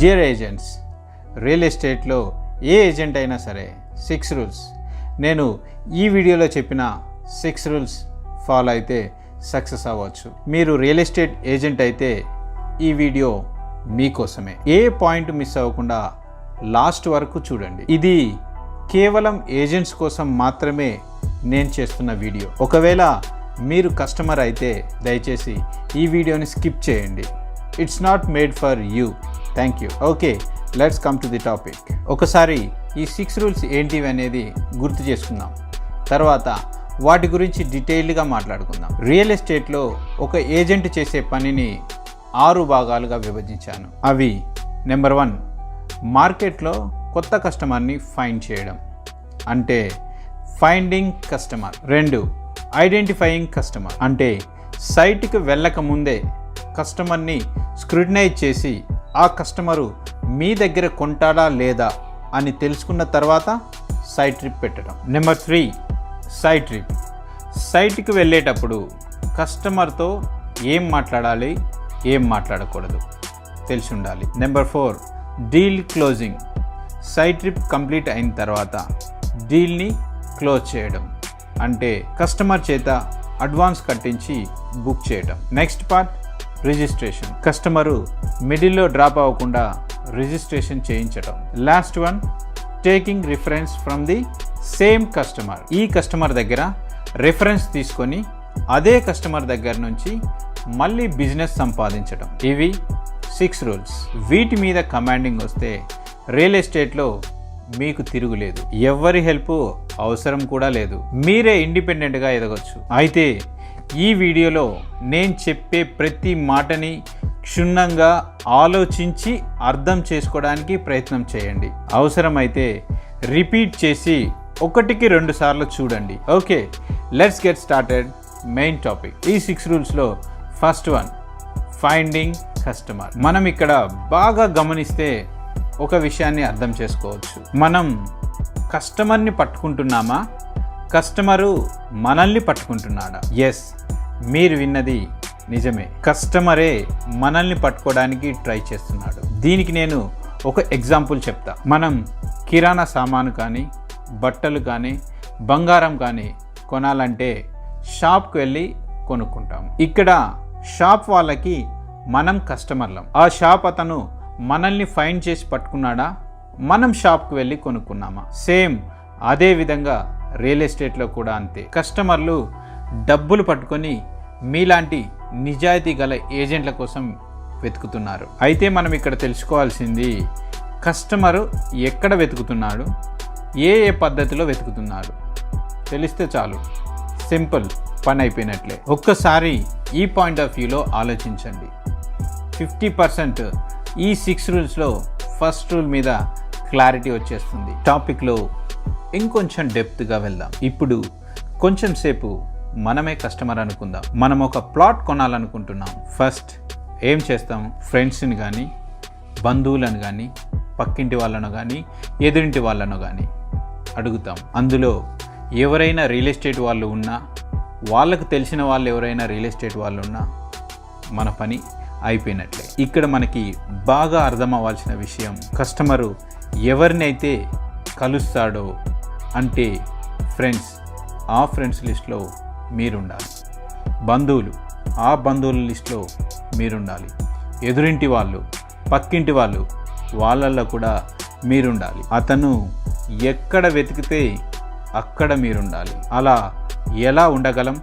Dear agents real ఎస్టేట్లో ఏ agent అయినా సరే సిక్స్ రూల్స్ నేను ఈ వీడియోలో చెప్పిన సిక్స్ రూల్స్ ఫాలో అయితే సక్సెస్ అవ్వచ్చు. మీరు రియల్ ఎస్టేట్ ఏజెంట్ అయితే ఈ వీడియో మీకోసమే. ఏ పాయింట్ మిస్ అవ్వకుండా లాస్ట్ వరకు చూడండి. ఇది కేవలం ఏజెంట్స్ కోసం మాత్రమే నేను చేస్తున్న వీడియో. ఒకవేళ మీరు కస్టమర్ అయితే దయచేసి ఈ వీడియోని స్కిప్ చేయండి. It's not made for you thank you okay let's come to the topic ఒకసారి ఈ సిక్స్ రూల్స్ ఏంటివి అనేది గుర్తు చేసుకుందాం. తర్వాత వాటి గురించి డీటెయిల్డ్గా మాట్లాడుకుందాం. రియల్ ఎస్టేట్లో ఒక ఏజెంట్ చేసే పనిని ఆరు భాగాలుగా విభజించాను. అవి నెంబర్ వన్ మార్కెట్లో కొత్త కస్టమర్ని ఫైండ్ చేయడం. అంటే ఫైండింగ్ కస్టమర్ రెండు ఐడెంటిఫైయింగ్ కస్టమర్ అంటే సైట్కి వెళ్ళక ముందే కస్టమర్ని స్క్రూటినైజ్ చేసి ఆ కస్టమరు మీ దగ్గర కొంటాడా లేదా అని తెలుసుకున్న తర్వాత సైట్ ట్రిప్ పెట్టడం. Number three site trip. సైట్కి వెళ్ళేటప్పుడు కస్టమర్తో ఏం మాట్లాడాలి ఏం మాట్లాడకూడదు తెలిసి ఉండాలి number four deal closing. Site trip complete అయిన తర్వాత డీల్ని క్లోజ్ చేయడం. అంటే కస్టమర్ చేత అడ్వాన్స్ కట్టించి బుక్ చేయడం. Next part registration. కస్టమరు మిడిల్లో డ్రాప్ అవ్వకుండా రిజిస్ట్రేషన్ చేయించడం last one taking reference from the same customer ఈ కస్టమర్ దగ్గర రిఫరెన్స్ తీసుకొని అదే కస్టమర్ దగ్గర నుంచి మళ్ళీ బిజినెస్ సంపాదించడం ఇవి సిక్స్ రూల్స్ వీటి మీద కమాండింగ్ వస్తే రియల్ ఎస్టేట్లో మీకు తిరుగులేదు. ఎవరి హెల్ప్ అవసరం కూడా లేదు. మీరే ఇండిపెండెంట్గా ఎదగచ్చు. అయితే ఈ వీడియోలో నేను చెప్పే ప్రతి మాటని క్షుణ్ణంగా ఆలోచించి అర్థం చేసుకోవడానికి ప్రయత్నం చేయండి. అవసరమైతే రిపీట్ చేసి ఒకటికి రెండు సార్లు చూడండి. Okay let's get started main topic ఈ సిక్స్ రూల్స్లో ఫస్ట్ వన్ ఫైండింగ్ కస్టమర్ మనం ఇక్కడ బాగా గమనిస్తే ఒక విషయాన్ని అర్థం చేసుకోవచ్చు. మనం కస్టమర్ని పట్టుకుంటున్నామా? కస్టమరు మనల్ని పట్టుకుంటున్నాడా. ఎస్ మీరు విన్నది నిజమే. కస్టమరే మనల్ని పట్టుకోవడానికి ట్రై చేస్తున్నాడు. దీనికి నేను ఒక ఎగ్జాంపుల్ చెప్తా. మనం కిరాణా సామాను కానీ బట్టలు కానీ బంగారం కానీ కొనాలంటే షాప్కి వెళ్ళి కొనుక్కుంటాము ఇక్కడ షాప్ వాళ్ళకి మనం కస్టమర్లం. ఆ షాప్ అతను మనల్ని ఫైన్ చేసి పట్టుకున్నాడా? మనం షాప్కి వెళ్ళి కొనుక్కున్నామా? సేమ్ అదే విధంగా రియల్ ఎస్టేట్లో కూడా అంతే. కస్టమర్లు డబ్బులు పట్టుకొని మీలాంటి నిజాయితీ గల ఏజెంట్ల కోసం వెతుకుతున్నారు. అయితే మనం ఇక్కడ తెలుసుకోవాల్సింది కస్టమరు ఎక్కడ వెతుకుతున్నాడు ఏ ఏ పద్ధతిలో వెతుకుతున్నాడు? తెలిస్తే చాలు. సింపుల్ పని అయిపోయినట్లే. ఒక్కసారి ఈ పాయింట్ ఆఫ్ వ్యూలో ఆలోచించండి. ఫిఫ్టీ పర్సెంట్ ఈ సిక్స్ రూల్స్లో ఫస్ట్ రూల్ మీద క్లారిటీ వచ్చేస్తుంది. టాపిక్లో ఇంకొంచెం డెప్త్గా వెళ్దాం. ఇప్పుడు కొంచెం సేపు మనమే కస్టమర్ అనుకుందాం. మనం ఒక ప్లాట్ కొనాలనుకుంటున్నాం. ఫస్ట్ ఏం చేస్తాం? ఫ్రెండ్స్ని కానీ బంధువులను కానీ పక్కింటి వాళ్ళను కానీ ఎదురింటి వాళ్ళను కానీ అడుగుతాం. అందులో ఎవరైనా రియల్ ఎస్టేట్ వాళ్ళు ఉన్నా వాళ్ళకు తెలిసిన వాళ్ళు ఎవరైనా రియల్ ఎస్టేట్ వాళ్ళు ఉన్నా మన పని అయిపోయినట్లే. ఇక్కడ మనకి బాగా అర్థం అవ్వాల్సిన విషయం కస్టమరు ఎవరినైతే కలుస్తాడో అంటే ఫ్రెండ్స్ ఆ ఫ్రెండ్స్ లిస్ట్లో మీరుండాలి. బంధువులు ఆ బంధువుల లిస్ట్లో మీరుండాలి. ఎదురింటి వాళ్ళు పక్కింటి వాళ్ళు వాళ్ళల్లో కూడా మీరుండాలి. అతను ఎక్కడ వెతికితే అక్కడ మీరుండాలి. అలా ఎలా ఉండగలం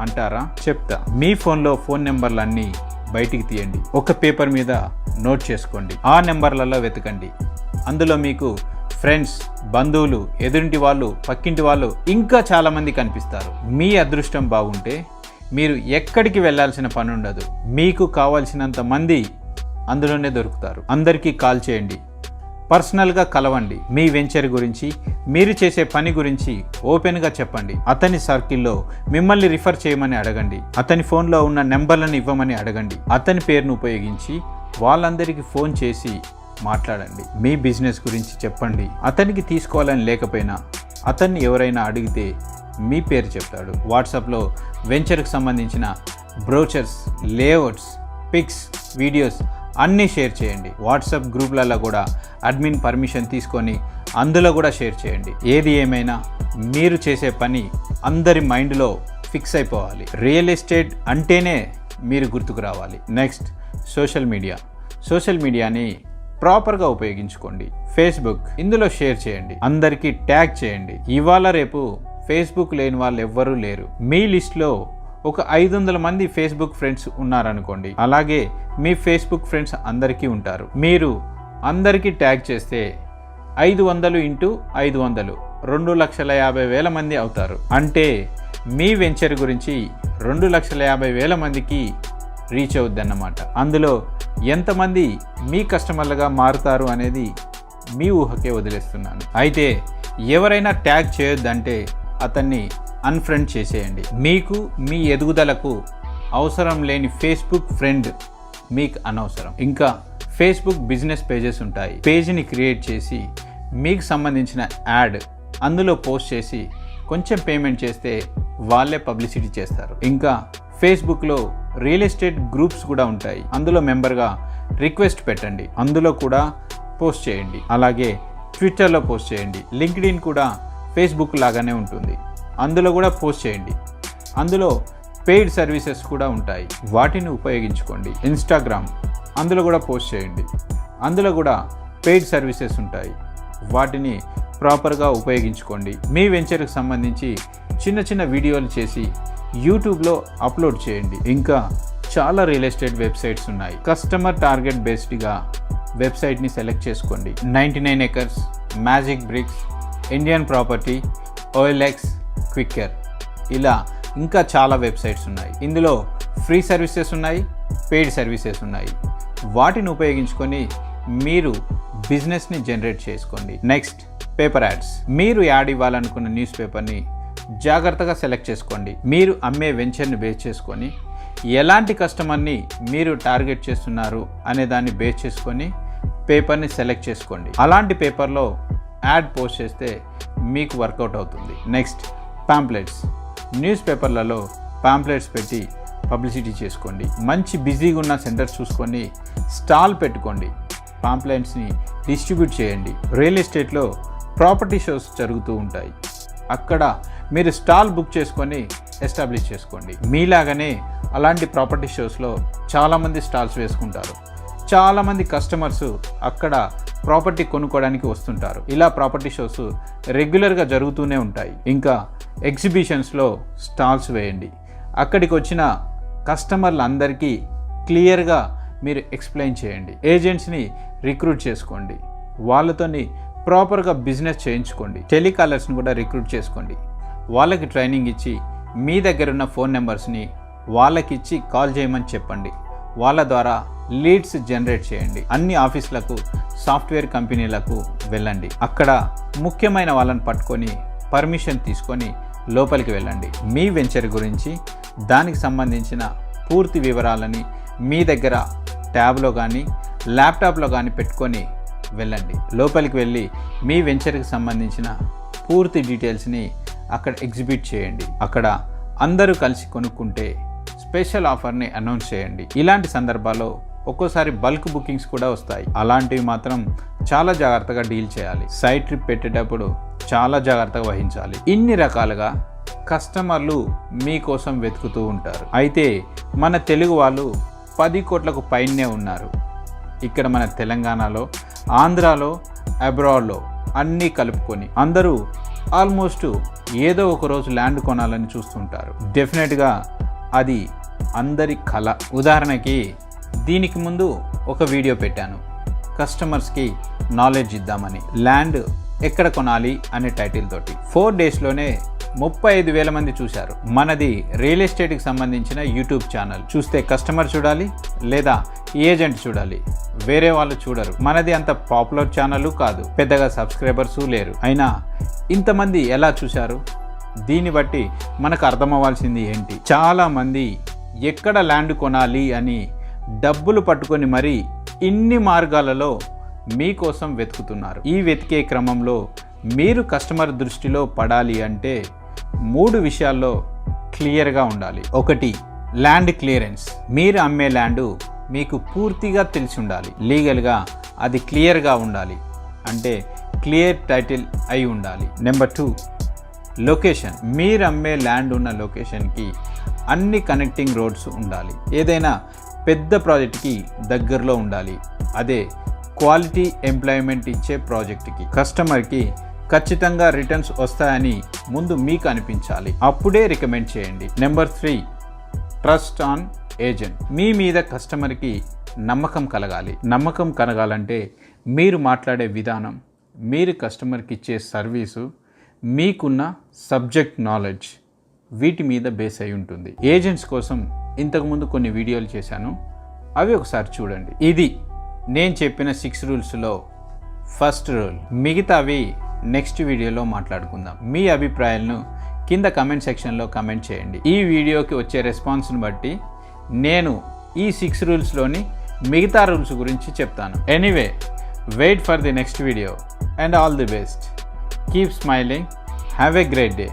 అంటారా? చెప్తా. మీ ఫోన్లో ఫోన్ నెంబర్లన్నీ బయటికి తీయండి. ఒక పేపర్ మీద నోట్ చేసుకోండి. ఆ నెంబర్లలో వెతకండి. అందులో మీకు ఫ్రెండ్స్ బంధువులు ఎదురింటి వాళ్ళు పక్కింటి వాళ్ళు ఇంకా చాలామంది కనిపిస్తారు. మీ అదృష్టం బాగుంటే మీరు ఎక్కడికి వెళ్ళాల్సిన పని ఉండదు. మీకు కావాల్సినంత మంది అందులోనే దొరుకుతారు. అందరికీ కాల్ చేయండి. పర్సనల్గా కలవండి. మీ వెంచర్ గురించి మీరు చేసే పని గురించి ఓపెన్గా చెప్పండి. అతని సర్కిల్లో మిమ్మల్ని రిఫర్ చేయమని అడగండి. అతని ఫోన్లో ఉన్న నెంబర్లను ఇవ్వమని అడగండి. అతని పేరును ఉపయోగించి వాళ్ళందరికీ ఫోన్ చేసి మాట్లాడండి. మీ బిజినెస్ గురించి చెప్పండి. అతనికి తీసుకోవాలని లేకపోయినా అతన్ని ఎవరైనా అడిగితే మీ పేరు చెప్తాడు. వాట్సాప్లో వెంచర్కి సంబంధించిన బ్రోచర్స్ లేఅవుట్స్ పిక్స్ వీడియోస్ అన్నీ షేర్ చేయండి. వాట్సాప్ గ్రూప్లలో కూడా అడ్మిన్ పర్మిషన్ తీసుకొని అందులో కూడా షేర్ చేయండి. ఏది ఏమైనా మీరు చేసే పని అందరి మైండ్లో ఫిక్స్ అయిపోవాలి. రియల్ ఎస్టేట్ అంటేనే మీరు గుర్తుకు రావాలి. Next social media. సోషల్ మీడియాని ప్రాపర్గా ఉపయోగించుకోండి. ఫేస్బుక్ ఇందులో షేర్ చేయండి. అందరికీ ట్యాగ్ చేయండి. ఇవాళ రేపు ఫేస్బుక్ లేని వాళ్ళు ఎవ్వరూ లేరు. మీ లిస్ట్లో ఒక ఐదు వందల మంది ఫేస్బుక్ ఫ్రెండ్స్ ఉన్నారనుకోండి. అలాగే మీ ఫేస్బుక్ ఫ్రెండ్స్ అందరికీ ఉంటారు. మీరు అందరికీ ట్యాగ్ చేస్తే ఐదు వందలు ఇంటూ ఐదు వందలు రెండు లక్షల యాభై వేల మంది అవుతారు. అంటే మీ వెంచర్ గురించి రెండు లక్షల యాభై వేల మందికి రీచ్ అవుద్దన్నమాట. అందులో ఎంతమంది మీ కస్టమర్లుగా మారుతారు అనేది మీ ఊహకే వదిలేస్తున్నాను. అయితే ఎవరైనా ట్యాగ్ చేయొద్దంటే అతన్ని అన్ఫ్రెండ్ చేసేయండి. మీకు మీ ఎదుగుదలకు అవసరం లేని ఫేస్బుక్ ఫ్రెండ్ మీకు అనవసరం. ఇంకా ఫేస్బుక్ బిజినెస్ పేజెస్ ఉంటాయి. పేజీని క్రియేట్ చేసి మీకు సంబంధించిన యాడ్ అందులో పోస్ట్ చేసి కొంచెం పేమెంట్ చేస్తే వాళ్ళే పబ్లిసిటీ చేస్తారు. ఇంకా ఫేస్బుక్లో రియల్ ఎస్టేట్ గ్రూప్స్ కూడా ఉంటాయి. అందులో మెంబర్గా రిక్వెస్ట్ పెట్టండి. అందులో కూడా పోస్ట్ చేయండి. అలాగే ట్విట్టర్లో పోస్ట్ చేయండి. లింక్డ్ఇన్ కూడా ఫేస్బుక్ లాగానే ఉంటుంది. అందులో కూడా పోస్ట్ చేయండి. అందులో పెయిడ్ సర్వీసెస్ కూడా ఉంటాయి. వాటిని ఉపయోగించుకోండి. ఇన్స్టాగ్రామ్ అందులో కూడా పోస్ట్ చేయండి. అందులో కూడా పెయిడ్ సర్వీసెస్ ఉంటాయి. వాటిని ప్రాపర్గా ఉపయోగించుకోండి. మీ వెంచర్కి సంబంధించి చిన్న చిన్న వీడియోలు చేసి యూట్యూబ్లో అప్లోడ్ చేయండి. ఇంకా చాలా రియల్ ఎస్టేట్ వెబ్సైట్స్ ఉన్నాయి. కస్టమర్ టార్గెట్ బేస్డ్గా వెబ్సైట్ని సెలెక్ట్ చేసుకోండి. Ninety nine acres magic bricks Indian property OLX Quikr. ఇలా ఇంకా చాలా వెబ్సైట్స్ ఉన్నాయి. ఇందులో ఫ్రీ సర్వీసెస్ ఉన్నాయి పెయిడ్ సర్వీసెస్ ఉన్నాయి. వాటిని ఉపయోగించుకొని మీరు బిజినెస్ని జనరేట్ చేసుకోండి. Next paper ads. మీరు యాడ్ ఇవ్వాలనుకున్న న్యూస్ పేపర్ని జాగ్రత్తగా సెలెక్ట్ చేసుకోండి. మీరు అమ్మే వెంచర్ని బేస్ చేసుకొని ఎలాంటి కస్టమర్ని మీరు టార్గెట్ చేస్తున్నారు అనే దాన్ని బేస్ చేసుకొని పేపర్ని సెలెక్ట్ చేసుకోండి. అలాంటి పేపర్లో యాడ్ పోస్ట్ చేస్తే మీకు వర్కౌట్ అవుతుంది. నెక్స్ట్ పాంప్లెట్స్ న్యూస్ పేపర్లలో పాంప్లెట్స్ పెట్టి పబ్లిసిటీ చేసుకోండి. మంచి బిజీగా ఉన్న సెంటర్స్ చూసుకొని స్టాల్ పెట్టుకోండి. పాంప్లెట్స్ని డిస్ట్రిబ్యూట్ చేయండి. రియల్ ఎస్టేట్లో ప్రాపర్టీ షోస్ జరుగుతూ ఉంటాయి. అక్కడ మీరు స్టాల్ బుక్ చేసుకొని ఎస్టాబ్లిష్ చేసుకోండి. మీలాగనే అలాంటి ప్రాపర్టీ షోస్లో చాలామంది స్టాల్స్ వేసుకుంటారు. చాలామంది కస్టమర్స్ అక్కడ ప్రాపర్టీ కొనుక్కోవడానికి వస్తుంటారు. ఇలా ప్రాపర్టీ షోస్ రెగ్యులర్గా జరుగుతూనే ఉంటాయి. ఇంకా ఎగ్జిబిషన్స్లో స్టాల్స్ వేయండి. అక్కడికి వచ్చిన కస్టమర్లందరికీ క్లియర్గా మీరు ఎక్స్ప్లెయిన్ చేయండి. ఏజెంట్స్ని రిక్రూట్ చేసుకోండి. వాళ్ళతోని ప్రాపర్గా బిజినెస్ చేయించుకోండి. టెలికాలర్స్ని కూడా రిక్రూట్ చేసుకోండి. వాళ్ళకి ట్రైనింగ్ ఇచ్చి మీ దగ్గర ఉన్న ఫోన్ నెంబర్స్ని వాళ్ళకి ఇచ్చి కాల్ చేయమని చెప్పండి. వాళ్ళ ద్వారా లీడ్స్ జనరేట్ చేయండి. అన్ని ఆఫీసులకు సాఫ్ట్వేర్ కంపెనీలకు వెళ్ళండి. అక్కడ ముఖ్యమైన వాళ్ళని పట్టుకొని పర్మిషన్ తీసుకొని లోపలికి వెళ్ళండి. మీ వెంచర్ గురించి దానికి సంబంధించిన పూర్తి వివరాలని మీ దగ్గర ట్యాబ్లో కానీ ల్యాప్టాప్లో కానీ పెట్టుకొని వెళ్ళండి. లోపలికి వెళ్ళి మీ వెంచర్కి సంబంధించిన పూర్తి డీటెయిల్స్ని అక్కడ ఎగ్జిబిట్ చేయండి. అక్కడ అందరూ కలిసి కొనుక్కుంటే స్పెషల్ ఆఫర్ని అనౌన్స్ చేయండి. ఇలాంటి సందర్భాల్లో ఒక్కోసారి బల్క్ బుకింగ్స్ కూడా వస్తాయి. అలాంటివి మాత్రం చాలా జాగ్రత్తగా డీల్ చేయాలి. సైట్ ట్రిప్ పెట్టేటప్పుడు చాలా జాగ్రత్తగా వహించాలి. ఇన్ని రకాలుగా కస్టమర్లు మీకోసం వెతుకుతూ ఉంటారు. అయితే మన తెలుగు వాళ్ళు పది కోట్లకు పైనే ఉన్నారు. ఇక్కడ మన తెలంగాణలో ఆంధ్రాలో అబ్రాడ్లో అన్నీ కలుపుకొని అందరూ ఆల్మోస్ట్ ఏదో ఒక రోజు ల్యాండ్ కొనాలని చూస్తుంటారు. డెఫినెట్గా అది అందరి కళ ఉదాహరణకి దీనికి ముందు ఒక వీడియో పెట్టాను. కస్టమర్స్కి నాలెడ్జ్ ఇద్దామని. ల్యాండ్ ఎక్కడ కొనాలి అనే టైటిల్ తోటి. ఫోర్ డేస్లోనే ముప్పై ఐదు వేల మంది చూశారు. మనది రియల్ ఎస్టేట్కి సంబంధించిన యూట్యూబ్ ఛానల్. చూస్తే కస్టమర్ చూడాలి లేదా ఏజెంట్ చూడాలి. వేరే వాళ్ళు చూడరు. మనది అంత పాపులర్ ఛానల్ కాదు. పెద్దగా సబ్స్క్రైబర్సు లేరు. అయినా ఇంతమంది ఎలా చూశారు? దీన్ని బట్టి మనకు అర్థమవ్వాల్సింది ఏంటి? చాలామంది ఎక్కడ ల్యాండ్ కొనాలి అని డబ్బులు పట్టుకొని మరీ ఇన్ని మార్గాలలో మీకోసం వెతుకుతున్నారు. ఈ వెతికే క్రమంలో మీరు కస్టమర్ దృష్టిలో పడాలి అంటే మూడు విషయాల్లో క్లియర్గా ఉండాలి. ఒకటి ల్యాండ్ క్లియరెన్స్. మీరు అమ్మే ల్యాండ్ మీకు పూర్తిగా తెలిసి ఉండాలి. లీగల్గా అది క్లియర్గా ఉండాలి. అంటే క్లియర్ టైటిల్ అయి ఉండాలి. Number two location. మీరు అమ్మే ల్యాండ్ ఉన్న లొకేషన్కి అన్ని కనెక్టింగ్ రోడ్స్ ఉండాలి. ఏదైనా పెద్ద ప్రాజెక్ట్కి దగ్గరలో ఉండాలి. అదే క్వాలిటీ ఎంప్లాయ్మెంట్ ఇచ్చే ప్రాజెక్ట్కి. కస్టమర్కి ఖచ్చితంగా రిటర్న్స్ వస్తాయని ముందు మీకు అనిపించాలి. అప్పుడే రికమెండ్ చేయండి. Number three trust on agent మీ మీద కస్టమర్కి నమ్మకం కలగాలి. నమ్మకం కలగాలంటే మీరు మాట్లాడే విధానం మీరు కస్టమర్కి ఇచ్చే సర్వీసు మీకున్న సబ్జెక్ట్ నాలెడ్జ్ వీటి మీద బేస్ అయి ఉంటుంది. ఏజెంట్స్ కోసం ఇంతకుముందు కొన్ని వీడియోలు చేశాను. అవి ఒకసారి చూడండి. ఇది నేను చెప్పిన సిక్స్ రూల్స్లో ఫస్ట్ రూల్ మిగతావి నెక్స్ట్ వీడియోలో మాట్లాడుకుందాం. మీ అభిప్రాయాలను కింద కమెంట్ సెక్షన్లో కమెంట్ చేయండి. ఈ వీడియోకి వచ్చే రెస్పాన్స్ని బట్టి నేను ఈ సిక్స్ రూల్స్లోని మిగతా రూల్స్ గురించి చెప్తాను. Anyway wait for the next video and all the best keep smiling have a great day